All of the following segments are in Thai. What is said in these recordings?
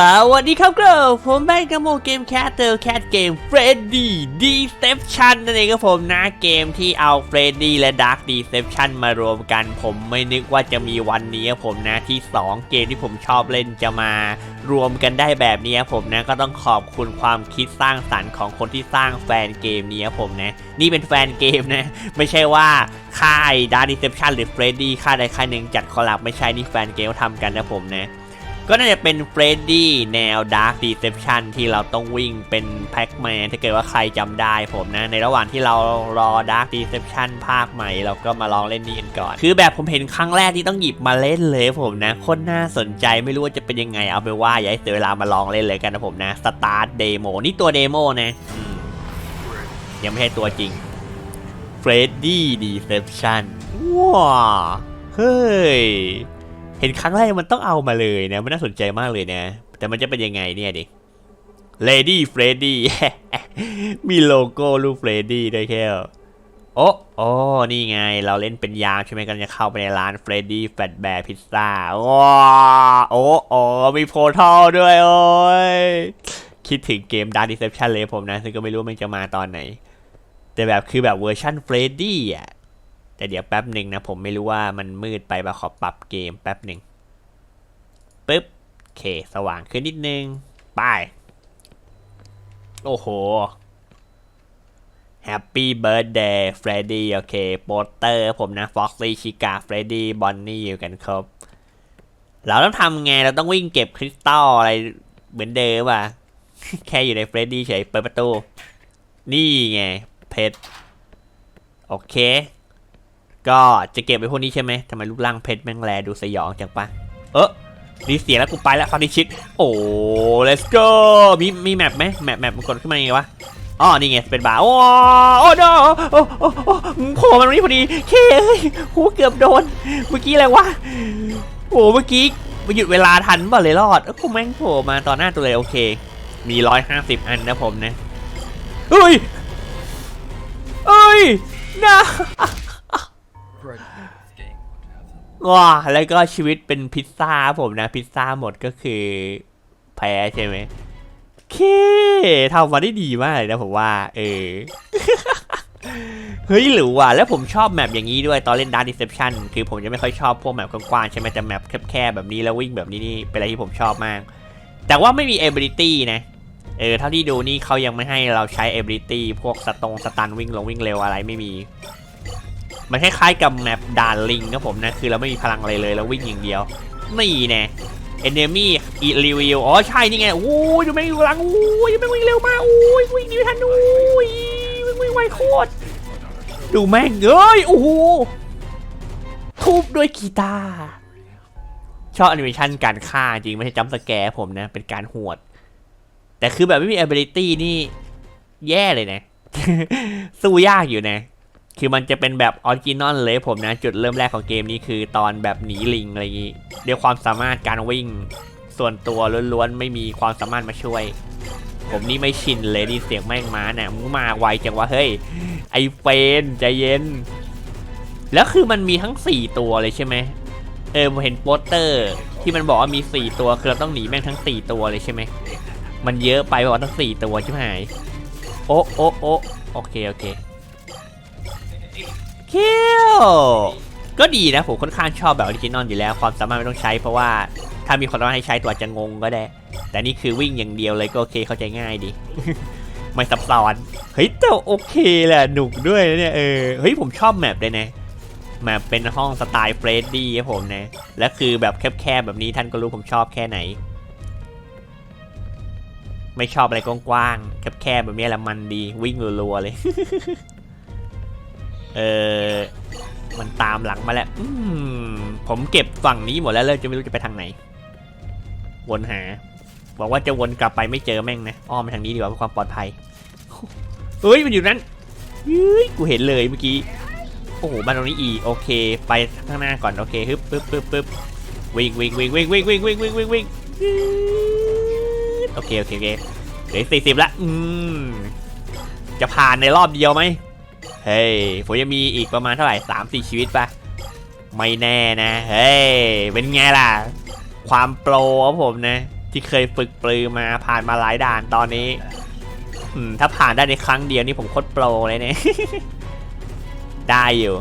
สวัสดีครับเกิร์ผมแบงค์กโมเกมแคทเตอร์แคทเกมเฟรดดี้ดีเซปชันนั่นเองครับผมนะเกมที่เอาเฟรดดี้และดาร์คดีเซปชันมารวมกัน ผมไม่นึกว่าจะมีวันนี้ครับผมนะที่ 2 เกมที่ผมชอบเล่นจะมารวมกันได้แบบนี้ครับผมนะก็ต้องขอบคุณความคิดสร้างสรรค์ของคนที่สร้างแฟนเกมนี้ครับผมนะนี่เป็นแฟนเกมนะ ไม่ใช่ว่าค่ายดาร์คดีเซปชันหรือเฟรดดี้ค่ายใดค่ายหนึ่งจัดคอลแลบไม่ใช่นี่แฟนเกมเขาทำกันนะผมนะ ก็น่าจะเป็นเฟรดดี้แนว Dark Deception ที่เราต้องวิ่งเป็นแพ็กแมนถ้าเกิดว่าใครจำได้ผมนะ ในระหว่างที่เรารอ Dark Deception ภาคใหม่ เราก็มาลองเล่นนี่กันก่อน คือแบบผมเห็นครั้งแรกที่ต้องหยิบมาเล่นเลยผมนะคตรน่าสนใจไม่รู้ว่าจะเป็นยังไงเอาไปว่าอย่าให้เสียเวลามาลองเล่นเลยกันนะผมนะ Start Demo นี่ตัวเดโมนะยังไม่ใช่ตัวจริง Freddy Deception ว้าเฮ้ย เห็นครั้งแรกมันต้องเอามาเลยนะ มันน่าสนใจมากเลยนะ แต่มันจะเป็นยังไงเนี่ยดิ Lady Freddy มีโลโก้รูป Freddy ด้วยแค่โอ้โอ้นี่ไง เราเล่นเป็นยามใช่ไหมกันจะเข้าไปในร้าน Freddy Fat Bear Pizza ว้าโอ้โอ้มีโพทัลด้วยโอ้ยคิดถึงเกม Dark Deception เลยผมนะ ซึ่งก็ไม่รู้มันจะมาตอนไหน แต่แบบคือแบบเวอร์ชัน Freddy อะ แต่เดี๋ยวแป๊บหนึ่งนะผมไม่รู้ว่ามันมืดไปปะขอปรับเกมแป๊บหนึ่งปึ๊บโอเค สว่างขึ้นนิดนึงไปโอ้โห Happy Birthday Freddy โอเค โปสเตอร์ผมนะ Foxy Chica Freddy Bonnie อยู่กันครบเราต้องทำไง เราต้องวิ่งเก็บคริสตัลอะไรเหมือนเดิมอะ แค่อยู่ใน Freddy เฉยเปิดประตู นี่ไง เพชร โอเค ก็จะเก็บไว้พวกนี้ใช่ไหมทำไมรูปร่างเพชรแม่งแลดูสยองจังปะเออดีเสียแล้วกูไปแล้วฟังดิชิต โอ้ let's go มีมีแมปไหมแมปแมปมันกดขึ้นมาไงวะอ๋อนี่ไงเป็นบาร์โอ้โอ้โนโอ้โอ้โอ้โผล่มาตรงนี้พอดีเคเฮ้ยโหเกือบโดน เมื่อกี้อะไรวะโอ้เมื่อกี้มาหยุดเวลาทันป่เลยรอดเออกูแม่งโผล่มาต่อหน้าตัวเลยโอเค มีร้อยห้าสิบอันนะผมนะเฮ้ยเอ้ยนะ ว้าแล้วก็ชีวิตเป็นพิซซ่าผมนะ พิซซ่าหมดก็คือแพ้ใช่ไหมเคทำมาได้ดีมากเลยนะผมว่า เออ เฮ้ยหรือว่าแล้วผมชอบแมปอย่างนี้ด้วยตอนเล่น Dark Deception คือผมจะไม่ค่อยชอบพวกแมปกว้างๆใช่ไหมแต่แมปแคบๆแบบนี้แล้ววิ่งแบบนี้นี่เป็นอะไรที่ผมชอบมาก แต่ว่าไม่มี ability นะ เออเท่าที่ดูนี่เขายังไม่ให้เราใช้ ability พวกสตรงสตันวิ่งลงวิ่งเร็วอะไรไม่มี มันคล้ายๆกับแมปด่านลิงครับผมนะ คือเราไม่มีพลังอะไรเลยเราวิ่งอย่างเดียว นี่แน่ enemy อีรีวิวอ๋อใช่นี่ไงโอ้ยดูแม่งอยู่หลังโอ้ยดูแม่งวิ่งเร็วมากโอ้ยวิ่งหนีทันโอ้ยวิ่งวิ่งไวโคตรดูแม่งเอ้ยโอ้โหทุบด้วยกีตาร์ชอบแอนิเมชันการฆ่าจริงไม่ใช่จัมสแกร์ผมนะ เป็นการหวด แต่คือแบบไม่มี ability นี่ แย่เลยนะ สู้ยากอยู่นะ คือมันจะเป็นแบบออริจินอลเลยผมนะ จุดเริ่มแรกของเกมนี้คือตอนแบบหนีลิงอะไรอย่างนี้เดี๋ยวความสามารถการวิ่ง ส่วนตัวล้วนๆ ไม่มีความสามารถมาช่วย ผมนี่ไม่ชินเลยนี่เสียงแม่งม้าเนี่ยมึงมาไวจังวะเฮ้ย ไอเฟนใจเย็น แล้วคือมันมีทั้ง 4 ตัวเลยใช่ไหมเออผมเห็นโปสเตอร์ ที่มันบอกว่ามี 4 ตัวคือเราต้องหนีแม่งทั้ง 4 ตัวเลยใช่ไหมมันเยอะไปบอกว่าทั้ง 4 ตัวใช่ไหมโอ้โอ้โอ้โอเคโอเค คิวก็ดีนะผมค่อนข้างชอบแบบออริจินอลอยู่แล้ว ความสามารถไม่ต้องใช้เพราะว่าถ้ามีคนสามารถให้ใช้ตัวจจะงงก็ได้ แต่นี่คือวิ่งอย่างเดียวเลยก็โอเคเข้าใจง่ายดี ไม่ซับซ้อนเฮ้ยแต่โอเคแหละหนุกด้วยนะเนี่ยเออเฮ้ยผมชอบแมปเลยนะแมปเป็นห้องสไตล์เฟรดดี้ครับผมนะและคือแบบแคบๆแบบนี้ท่านก็รู้ผมชอบแค่ไหน ไม่ชอบอะไรกว้างๆแคบๆแบบนี้แหละมันดีวิ่งรัวๆเลย เออมันตามหลังมาแล้วอืมผมเก็บฝั่งนี้หมดแล้วเลยจะไม่รู้จะไปทางไหน วนหาบอกว่าจะวนกลับไปไม่เจอแม่งนะอ้อมไปทางนี้ดีกว่าเพื่อความปลอดภัยเฮ้ยมันอยู่นั้นเฮ้ยกูเห็นเลยเมื่อกี้โอ้โหมาตรงนี้อีโอเค ไปข้างหน้าก่อนโอเคฮึบปึ๊บปึ๊บปึ๊บวิ่งวิ่งวิ่งวิ่งวิ่งวิ่งวิ่งวิ่งวิ่งวิ่งโอเคโอเคโอเคเหลือสี่สิบละอืมจะผ่านในรอบเดียวไหม เฮ้ยผมยังมีอีกประมาณเท่าไหร่สามสี่ชีวิตปะไม่แน่นะ เฮ้ย เป็นไงล่ะ ความโปรของผมนะ ที่เคยฝึกปลือมาผ่านมาหลายด่านตอนนี้ถ้าผ่านได้ในครั้งเดียวนี่ผมโคตรโปรเลยเนี่ย ได้อยู่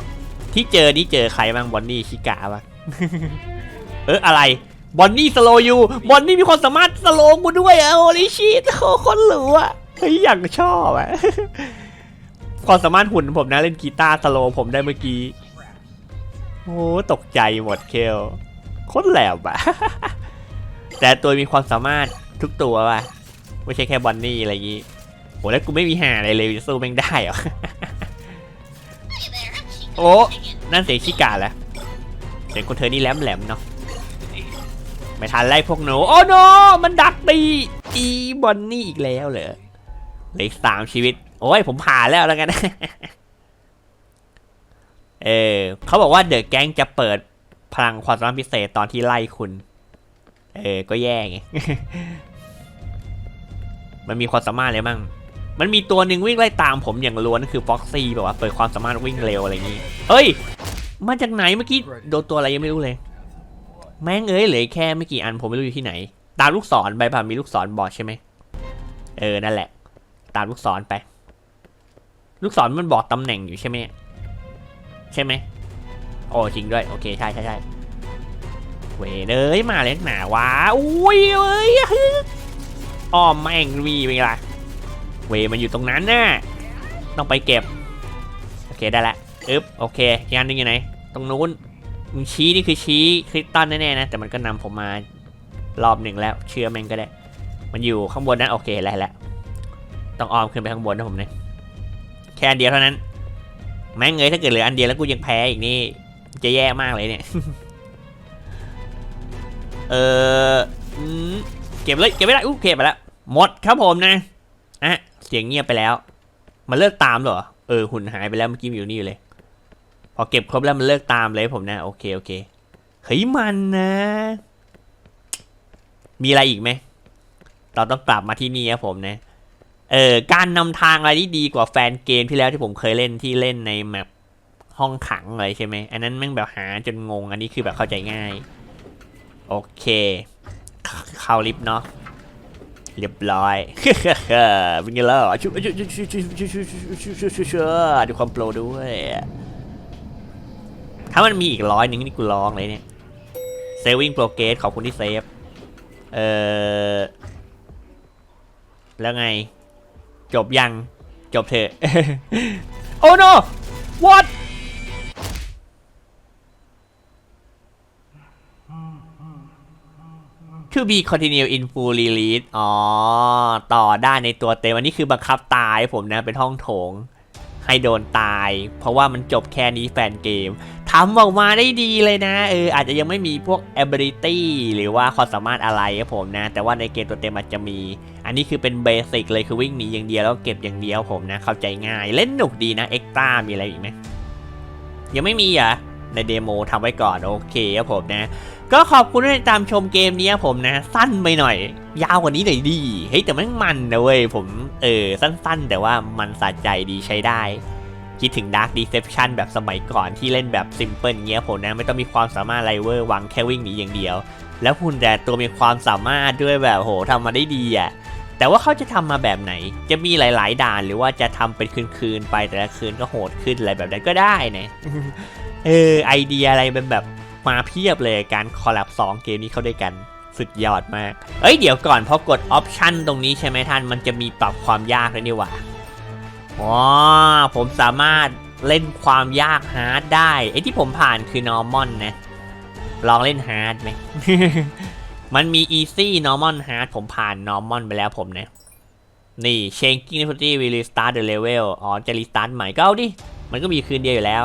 ที่เจอนี่เจอใครบ้างบอนนี่ชิกาบ้างเอออะไรบอนนี่สโลยูบอนนี่มีความสามารถสโลกูด้วยอะโอลิชิโอ้คนหรูอะเฮ้ยอยากชอบอะ ความสามารถหุ่นผมนะเล่นกีตาร์สโลผมได้เมื่อกี้ โอ้ตกใจหมดเคลโคตรแหลมอะแต่ตัวมีความสามารถทุกตัวว่ะไม่ใช่แค่บอนนี่อะไรอย่างงี้โหแล้วกูไม่มีหาอะไรเลยจะสู้แม่งได้เหรอโอ้นั่นเสียงชิกาแหละเสียงคนเธอนี่แหลมแหลมเนาะไม่ทันไล่พวกหนูโอ้โนมันดักตีอีบอนนี่อีกแล้วเหรอเหลืออีกสามชีวิต โอ้ยผมผ่านแล้วแล้วกัน เออเขาบอกว่าเดอะแก๊งจะเปิดพลังความสามารถพิเศษตอนที่ไล่คุณ เออ ก็แย่ไง มันมีความสามารถอะไรมั่ง มันมีตัวหนึ่งวิ่งไล่ตามผมอย่างล้วนคือฟ็อกซี่แบบว่าเปิดความสามารถวิ่งเร็วอะไรอย่างนี้ เฮ้ย มาจากไหนเมื่อกี้โดนตัวอะไรยังไม่รู้เลย แม่งเอ้ยเหลือแค่ไม่กี่อันผมไม่รู้อยู่ที่ไหน ตามลูกศรไปป่ะมีลูกศรบอกใช่ไหม เออ นั่นแหละ ตามลูกศรไป ลูกศรมันบอกตำแหน่งอยู่ใช่ไหมเนี่ยใช่ไหมโอ้จริงด้วย โอเคใช่ใช่ใช่เวยเอ้ยมาเลยหนาวะอุ้ยเอ้ยอ้อมแม่งวีเป็นไงล่ะเวมันอยู่ตรงนั้นน่ะต้องไปเก็บ โอเคได้ละอึ๊บโอเคอีกอันหนึงอยู่ไหน ตรงนู้นมึงชี้นี่คือชี้คริสตันแน่ๆนะ แต่มันก็นำผมมารอบหนึ่งแล้ว เชื่อแม่งก็ได้ มันอยู่ข้างบนนั้นโอเคแล้วแล้วต้องอ้อมขึ้นไปข้างบนนะผมเนี่ย แค่อันเดียวเท่านั้น แม่งเงยถ้าเกิดเหลืออันเดียวแล้วกูยังแพ้อีกนี่จะแย่มากเลยเนี่ย เออเก็บเลยเก็บไม่ได้อู้เก็บไปแล้วหมดครับผมนะอะเสียงเงียบไปแล้ว มันเลิกตามเหรอเออหุ่นหายไปแล้วเมื่อกี้มันอยู่นี่เลย พอเก็บครบแล้วมันเลิกตามเลยผมนะโอเคโอเคเฮ้ยมันนะ มีอะไรอีกไหมเราต้องกลับมาที่นี่ครับผมนะ เออการนำทางอะไรที่ดีกว่าแฟนเกมที่แล้วที่ผมเคยเล่นที่เล่นในแมปห้องขังอะไรใช่ไหมอันนั้นแม่งแบบหาจนงง อันนี้คือแบบเข้าใจง่าย โอเค เข้าลิฟต์เนาะเรียบร้อยเป็นไงล่ะชุบชุบชุบชุบชุบชุบชุบชุบชุบชุบชุบชุบดูความโปรด้วย ถ้ามันมีอีกร้อยหนึ่งนี่กูร้องเลยเนี่ยเซฟวิ่งโปรเกสขอบคุณที่เซฟ เออแล้วไง จบยัง จบเถอะ โอ้ no what to be continue in full release อ๋อ ต่อได้ในตัวเต็มอันนี้คือบังคับตายผมนะ เป็นห้องโถง ให้โดนตาย เพราะว่ามันจบแค่นี้แฟนเกมทำออกมาได้ดีเลยนะเอออาจจะยังไม่มีพวก ability หรือว่าความสามารถอะไรครับผมนะ แต่ว่าในเกมตัวเต็มอาจจะมี อันนี้คือเป็นเบสิกเลยคือวิ่งหนีอย่างเดียวแล้วเก็บอย่างเดียวผมนะ เข้าใจง่ายเล่นหนุกดีนะเอ็กตร้ามีอะไรอีกไหมยังไม่มีเหรอะในเดโมทำไว้ก่อนโอเคครับผมนะ ก็ขอบคุณที่ตามชมเกมนี้ครับผมนะ สั้นไปหน่อย ยาวกว่านี้หน่อยดีเฮ้ยแต่มันมันนะเว้ยผมเออสั้นๆ แต่ว่ามันสะใจดีใช้ได้ คิดถึง Dark Deception แบบสมัยก่อนที่เล่นแบบซิมเพิลเงี้ยผมนะไม่ต้องมีความสามารถไรเวอร์วังแค่วิ่งหนีอย่างเดียว แล้วคุณแต่ตัวมีความสามารถด้วยแบบโหทำมาได้ดีอะแต่ว่าเขาจะทำมาแบบไหน จะมีหลาย ๆ ด่านหรือว่าจะทำเป็นคืน ๆ ไปแต่ละคืนก็โหดขึ้นอะไรแบบนั้นก็ได้นะ เออไอเดียอะไรเป็นแบบ มาเพียบเลยการคอลแลบ2เกมนี้เข้าด้วยกันสุดยอดมาก เอ้ยเดี๋ยวก่อนพอกดออปชันตรงนี้ใช่ไหมท่าน มันจะมีปรับความยากเลยนี่หว่าอ๋อผมสามารถเล่นความยากฮาร์ดได้ ไอ้ที่ผมผ่านคือ normal นะ ลองเล่นฮาร์ดไหม มันมี easy normal hard ผมผ่าน normal ไปแล้วผมนะ นี่ changing difficulty will restart the level อ๋อจะ restart ใหม่ก็เอาดิ มันก็มีคืนเดียวอยู่แล้ว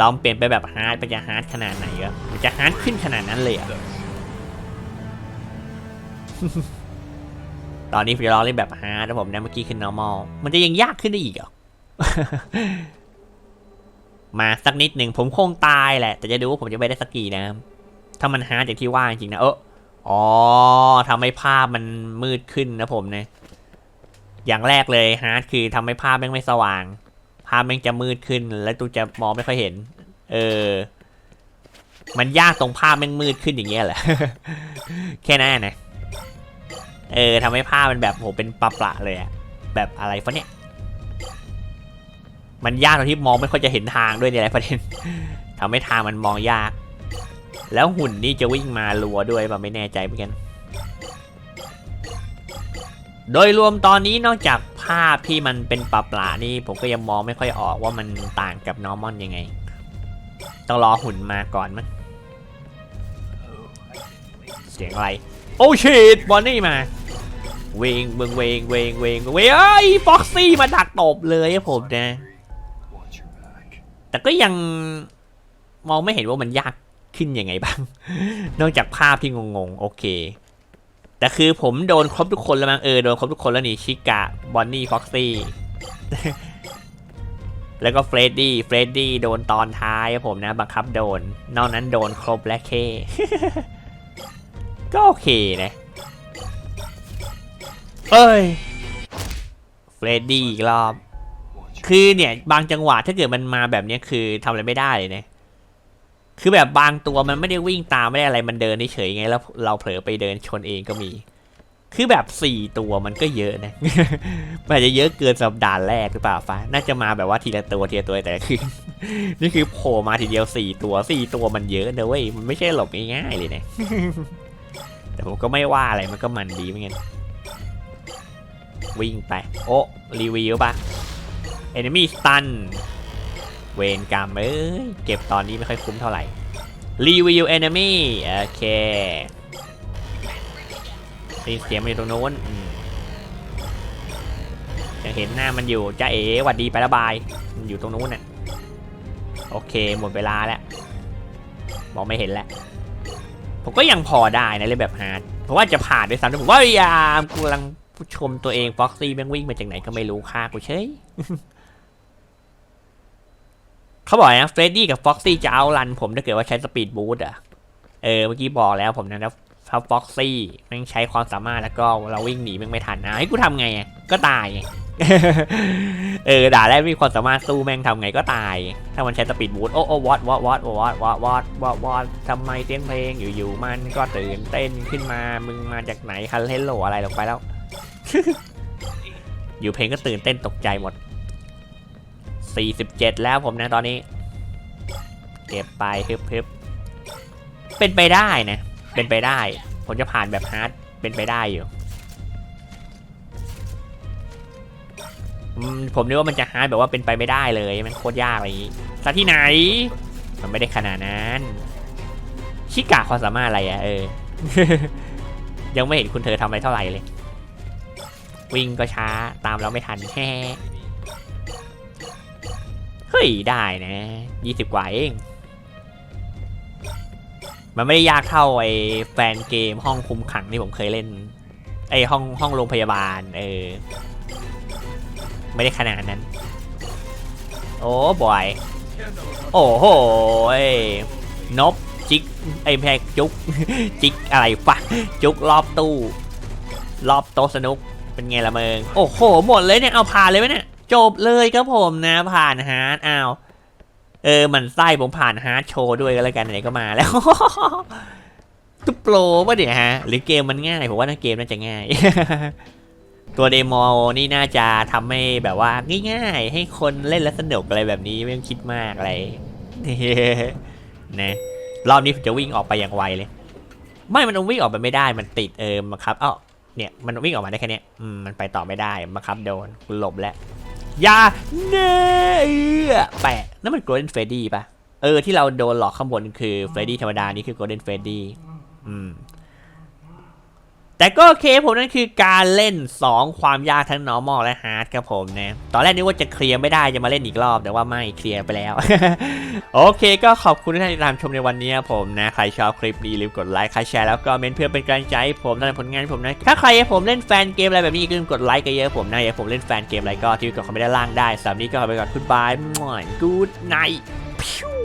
ลองเปลี่ยนไปแบบฮาร์ดไปจะฮาร์ดขนาดไหนก็มันจะฮาร์ดขึ้นขนาดนั้นเลยเหรอะตอนนี้ผมจะลองเล่นแบบฮาร์ดนะผมนะเมื่อกี้คือ normal มันจะยังยากขึ้นได้อีกเหรอ มาสักนิดหนึ่งผมคงตายแหละ แต่จะดูว่าผมจะไปได้สักกี่นะถ้ามันฮาร์ดอย่างที่ว่าจริงๆนะเอออ๋อทำให้ภาพมันมืดขึ้นนะผมนะ อย่างแรกเลยฮาร์ดคือทำให้ภาพแม่งไม่สว่าง ภาพแม่งจะมืดขึ้น แล้วตูจะมองไม่ค่อยเห็น เออ มันยากตรงภาพแม่งมืดขึ้นอย่างเงี้ยแหละ แค่นั้นนะออทำให้ผ้ามันแบบโหเป็นปลาปละเลยอะแบบอะไรฟะเนี่ย มันยากตรงที่มองไม่ค่อยจะเห็นทางด้วยเนี่ยแหละประเด็นทำให้ทางมันมองยาก แล้วหุ่นนี่จะวิ่งมารัวด้วยแบบไม่แน่ใจเหมือนกันโดยรวมตอนนี้นอกจากภาพที่มันเป็นปลาปลานี่ผมก็ยังมองไม่ค่อยออกว่ามันต่างกับนอร์มอนยังไง ต้องรอหุ่นมาก่อนมั้งเสียงอะไร โอ้ชิตบอนนี่มา เวงเบิงเวงเวงเวงเวงเอ้ยฟ็อกซี่มาดักตบเลยอะผมนะ แต่ก็ยังมองไม่เห็นว่ามันยากขึ้นยังไงบ้าง นอกจากภาพที่งงๆ โอเค แต่คือผมโดนครบทุกคนแล้วมั้งเออโดนครบทุกคนแล้วนี่ชิกะบอนนี่ฟ็อกซี่แล้วก็เฟรดดี้เฟรดดี้โดนตอนท้ายผมนะ บังคับโดน นอกนั้นโดนครบและเค ก็โอเคนะเอ้ยเฟรดดี้อีกรอบ คือเนี่ย บางจังหวะถ้าเกิดมันมาแบบนี้คือทำอะไรไม่ได้เลยนะ คือแบบบางตัวมันไม่ได้วิ่งตามไม่ได้อะไรมันเดินเฉยไงแล้วเราเผลอไปเดินชนเองก็มี คือแบบสี่ตัวมันก็เยอะนะมันอาจจะเยอะเกินสำหรับด่านแรกหรือเปล่าฟ้าน่าจะมาแบบว่าทีละตัวทีละตัวแต่คืนนี่คือโผล่มาทีเดียวสี่ตัวสี่ตัวมันเยอะนะเว้ยมันไม่ใช่หลบง่ายๆเลยนะแต่ผมก็ไม่ว่าอะไรมันก็มันดีเหมือนกันวิ่งไป โอ้รีวิวปะ Enemy Stun เวนกรรมเอ้ยเก็บตอนนี้ไม่ค่อยคุ้มเท่าไหร่ Review Enemy โอเคได้ยินเสียงมันอยู่ตรงโน้นยังเห็นหน้ามันอยู่จ้าเอ๋หวัดดีไประบาย มันอยู่ตรงนู้นน่ะ โอเค หมดเวลาแล้ว มองไม่เห็นแล้ว ผมก็ยังพอได้นะเล่นแบบฮาร์ดเพราะว่าจะผ่านด้วยซ้ำแต่ผมว่าพยายามกูกำลังชมตัวเองฟ็อกซี่แม่งวิ่งมาจากไหนก็ไม่รู้ฆ่ากูเฉย เขาบอกนะเฟรดดี้กับฟ็อกซี่จะเอารันผมถ้าเกิดว่าใช้สปีดบูทอะเออ เมื่อกี้บอกแล้วผมนะถ้าฟ็อกซี่แม่งใช้ความสามารถแล้วก็เราวิ่งหนีแม่งไม่ทันนะให้กูทำไงก็ตาย เออด่าแล้วมีความสามารถสู้แม่งทำไงก็ตาย ถ้ามันใช้สปีดบูทโอ้โอ้วอตวอตวอตวอตวอตวอตวอตวอตทำไมเสียงเพลงอยู่ๆมันก็ตื่นเต้นขึ้นมามึงมาจากไหนคันเฮลโลอะไรลงไปแล้ว อยู่เพลงก็ตื่นเต้นตกใจหมด 47 แล้วผมนะตอนนี้ เก็บไปฮึบฮึบเป็นไปได้นะ เป็นไปได้ ผมจะผ่านแบบฮาร์ดเป็นไปได้อยู่ ผมนึกว่ามันจะฮาร์ดแบบว่าเป็นไปไม่ได้เลยมันโคตรยากอะไรอย่างงี้ซะที่ไหน มันไม่ได้ขนาดนั้น ชิกาความสามารถอะไรอะเออ ยังไม่เห็นคุณเธอทำอะไรเท่าไหร่เลย วิ่งก็ช้าตามเราไม่ทันแฮ่ เฮ้ย ได้นะยี่สิบกว่าเอง มันไม่ได้ยากเท่าไอ้แฟนเกมห้องคุมขังที่ผมเคยเล่น ไอ้ห้องห้องโรงพยาบาล เออ ไม่ได้ขนาดนั้น โอ้บอย โอ้โหยนบจิกไอ้แพกจุก จิกอะไรปะจุกรอบตู้ รอบโต๊ะสนุก เป็นไงละเมิง โอ้โห หมดเลยเนี่ย เอาผ่านเลยไหมเนี่ย จบเลยครับผมนะผ่านฮาร์ดอ้าวเออมันไส้ผมผ่านฮาร์ดโชว์ด้วยก็แล้วกันไหนก็มาแล้วตุโปรป่ะเนี่ยฮะ หรือเกมมันง่ายผมว่าน่าเกมน่าจะง่าย ตัวเดโมนี่น่าจะทำให้แบบว่าง่ายๆ ให้คนเล่นแล้วสนุกอะไรแบบนี้ไม่ต้องคิดมากอะไรนะรอบนี้ผมจะวิ่งออกไปอย่างไวเลย ไม่มันวิ่งออกไปไม่ได้มันติดเออมาครับอ้าเนี่ยมันวิ่งออกมาได้แค่นี้อืมมันไปต่อไม่ได้มาครับโดนหลบแล้ว ยาเนื้อแปะนั่นมันโกลเด้นเฟรดดี้ปะเออที่เราโดนหลอกข้างบนคือเฟรดดี้ธรรมดา นี่คือโกลเด้นเฟรดดี้อืม แต่ก็โอเคผมนั่นคือการเล่น 2 ความยากทั้ง normal และ hard ครับผมนะตอนแรกนึกว่าจะเคลียร์ไม่ได้จะมาเล่นอีกรอบ แต่ว่าไม่เคลียร์ไปแล้ว โอเค ก็ขอบคุณที่ท่านติดตามชมในวันนี้ครับผมนะ ใครชอบคลิปนี้อย่าลืมกดไลค์ใครแชร์แล้วก็เมนเพื่อเป็นกำลังใจให้ผมในผลงานผมนะถ้าใครให้ผมเล่นแฟนเกมอะไรแบบนี้อย่าลืมกดไลค์กันเยอะผมนะอยากผมเล่นแฟนเกมอะไรก็ที่กดคอมเมนต์ด้านล่างได้สำหรับนี้ก็ขอไปก่อนคุณบายกูดไนท์